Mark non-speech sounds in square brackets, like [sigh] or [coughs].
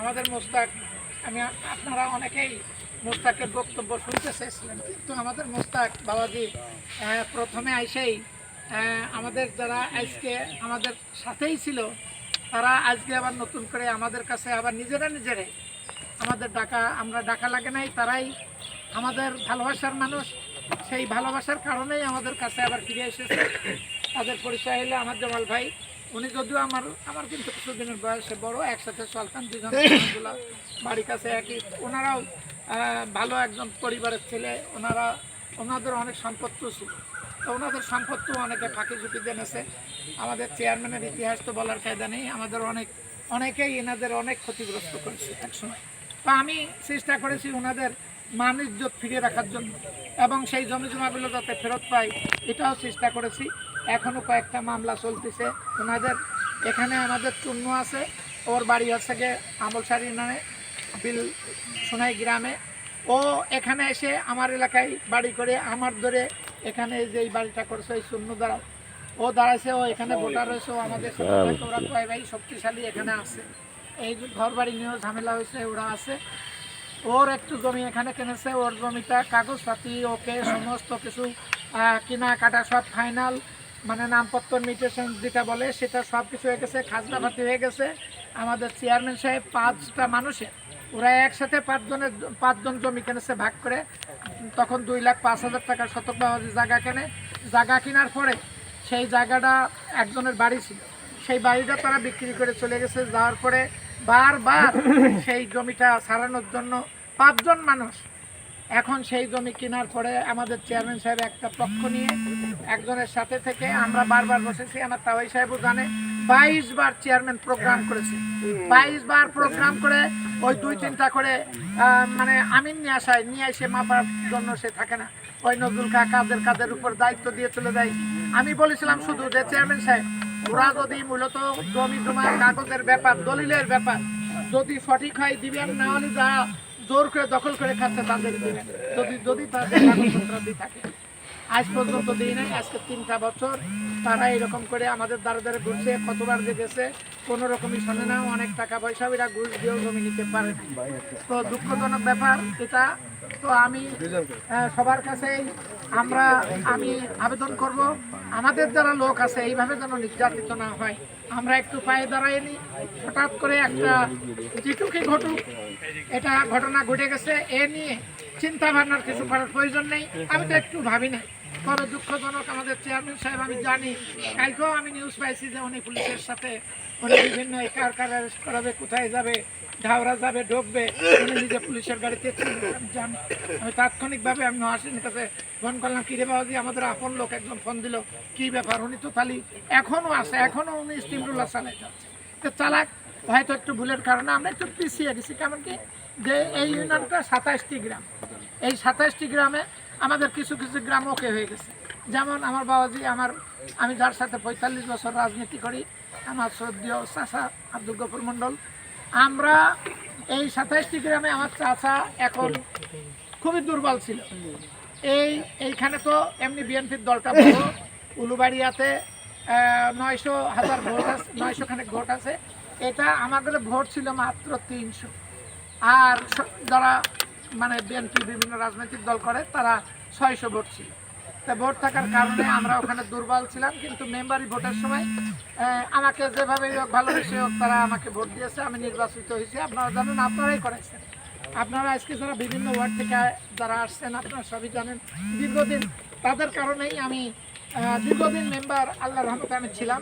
আমাদের মোস্তাক, আমি আপনারা অনেকেই মোস্তাকের বক্তব্য শুনতে চেয়েছিলেন, কিন্তু আমাদের মোস্তাক বাবাজি প্রথমে আইসেই আমাদের যারা আজকে আমাদের সাথেই ছিল, তারা আজকে আবার নতুন করে আমাদের কাছে আবার নিজেরা নিজেরে আমাদের ডাকা, আমরা ডাকা লাগে নাই, তারাই আমাদের ভালোবাসার মানুষ। সেই ভালোবাসার কারণেই আমাদের কাছে আবার ফিরে এসেছে। তাদের পরিচয় হলো আমার জামাল ভাই। উনি যদিও আমার আমার কিন্তু কিছুদিনের বয়সে বড় একসাথে চলতাম দুজন [coughs] বাড়ির কাছে একই। ওনারাও ভালো একজন পরিবারের ছেলে। ওনারা ওনাদের অনেক সম্পত্তি ছিল। তো ওনাদের সম্পত্তি অনেকে ফাঁকি ঝুঁকি জেনেছে আমাদের চেয়ারম্যানের ইতিহাস তো বলার কায়দা নেই। আমাদের অনেক অনেকেই এনাদের অনেক ক্ষতিগ্রস্ত করেছে একসময়। তো আমি চেষ্টা করেছি ওনাদের মান ইজ্জত ফিরিয়ে রাখার জন্য। এবং সেই জমি জমাগুলো যাতে ফেরত পাই এটাও চেষ্টা করেছি। এখনও কয়েকটা মামলা চলতেছে। ওনাদের এখানে আমাদের চূর্ণ আছে। ওর বাড়ি হচ্ছে গিয়ে আমলসারি নামে বিল সোনাই গ্রামে। ও এখানে এসে আমার এলাকায় বাড়ি করে আমার ধরে এখানে যে এই বাড়িটা করেছে ওই শূন্য দ্বারা ও দাঁড়াইছে ও এখানে ভোটার রয়েছে ও আমাদের সাথে ওরা কয় ভাই শক্তিশালী এখানে আছে। এই যে ঘর বাড়ি নিয়েও ঝামেলা হয়েছে ওরা আছে। ওর একটু জমি এখানে কিনেছে ওর জমিটা কাগজপাতি ওকে সমস্ত কিছু আহ, কেনাকাটা সব ফাইনাল মানে নামপত্র মিটেশন যেটা বলে, সেটা সব কিছু হয়ে গেছে খাজনাপাতি হয়ে গেছে। আমাদের চেয়ারম্যান সাহেব পাঁচটা মানুষের, ওরা একসাথে পাঁচজনের পাঁচজন জমি কিনেছে ভাগ করে। তখন দুই লাখ পাঁচ হাজার টাকার শতক বাবাজি জায়গা কেনে। জায়গা কেনার পরে সেই জায়গাটা একজনের বাড়ি ছিল। সেই বাড়িটা তারা বিক্রি করে চলে গেছে। যাওয়ার পরে বারবার সেই জমিটা সারানোর জন্য পাঁচজন মানুষ এখন সেই জমি কেনার পরে আমাদের চেয়ারম্যান সাহেব একটা পক্ষ নিয়ে একজনের সাথে থেকে আমরা বারবার বসেছি, আমার তাওয়াই সাহেবও জানে, বাইশ বার চেয়ারম্যান প্রোগ্রাম করেছে। বাইশ বার প্রোগ্রাম করে ওই দুই তিনটা করে মানে আমিন নিয়ে আসায়, নিয়ে এসে মাপার জন্য সে থাকে না। ওই নজরুল কা কাদের কাদের উপর দায়িত্ব দিয়ে চলে যায়। আমি বলেছিলাম শুধু যে চেয়ারম্যান সাহেব, ওরা যদি মূলত জমি জমার কাগজের ব্যাপার, দলিলের ব্যাপার যদি সঠিক হয়, দিবেন, না হলে যা জোর করে দখল করে খাচ্ছে তাদের যদি যদি তাদের কাগজপত্র থাকে। আজ পর্যন্ত দিই নাই, আজকে তিনটা বছর। তারা এরকম করে আমাদের দ্বারা দ্বারা ঘুরছে, কতবার যে গেছে, কোনো রকমই শোনে না। অনেক টাকা পয়সা এরা ঘুষ দিয়েও জমি নিতে পারে তো দুঃখজনক ব্যাপার, এটা তো আমি সবার কাছেই আমরা, আমি আবেদন করব। আমাদের যারা লোক আছে, এইভাবে যেন নির্যাতিত না হয়। আমরা একটু পায়ে দাঁড়াইনি হঠাৎ করে একটা যেটুকুই ঘটুক, এটা ঘটনা ঘটে গেছে। এ নিয়ে চিন্তা ভাবনার কিছু করার প্রয়োজন নেই। আমি তো একটু ভাবি না। বড় দুঃখজনক আমাদের চেয়ারম্যান সাহেব, আমি জানি, কালকেও আমি নিউজ পাইছি যে উনি পুলিশের সাথে, উনি বিভিন্ন কার কার করাবে, কোথায় যাবে ঢাওড়া যাবে ঢুকবে উনি নিজে পুলিশের গাড়িতে ছিলেন, আমি তাৎক্ষণিকভাবে আমি মহাসিনের কাছে ফোন করলাম কিরে বাবাজি আমাদের আপন লোক একজন ফোন দিল কি ব্যাপার? উনি তো খালি এখনও আছে এখনও উনি স্টিম রুলার চালাই যাচ্ছে। তো চালাক হয়তো একটু ভুলের কারণে আমরা একটু পিছিয়ে গেছি কেমন কি? যে এই ইউনিয়নটা সাতাশটি গ্রাম। এই সাতাশটি গ্রামে আমাদের কিছু কিছু গ্রাম ওকে হয়ে গেছে। যেমন আমার বাবাজি আমার আমি যার সাথে পঁয়তাল্লিশ বছর রাজনীতি করি আমার শ্রদ্ধীয় চাষা আব্দুল গফুর মণ্ডল আমরা এই সাতাশটি গ্রামে আমার চাষা এখন খুবই দুর্বল ছিল। এই এইখানে তো এমনি বিএনপির দলটা বড়। [coughs] উলুবাড়িয়াতে নয়শো হাজার ভোট আছে নয়শো খানেক ভোট আছে। এটা আমাদের ভোট ছিল মাত্র তিনশো। আর যারা মানে বিএনপি বিভিন্ন রাজনৈতিক দল করে তারা ছয়শো ভোট ছিল। তা ভোট থাকার কারণে আমরা ওখানে দুর্বল ছিলাম, কিন্তু মেম্বারি ভোটের সময় আমাকে যেভাবে হোক ভালোবেসে হোক তারা আমাকে ভোট দিয়েছে, আমি নির্বাচিত হয়েছি। আপনারা জানেন, আপনারাই করেছেন। আপনারা আজকে যারা বিভিন্ন ওয়ার্ড থেকে যারা আসছেন, আপনারা সবই জানেন, দীর্ঘদিন তাদের কারণেই আমি দীর্ঘদিন মেম্বার আল্লাহর রহমতে আমি ছিলাম।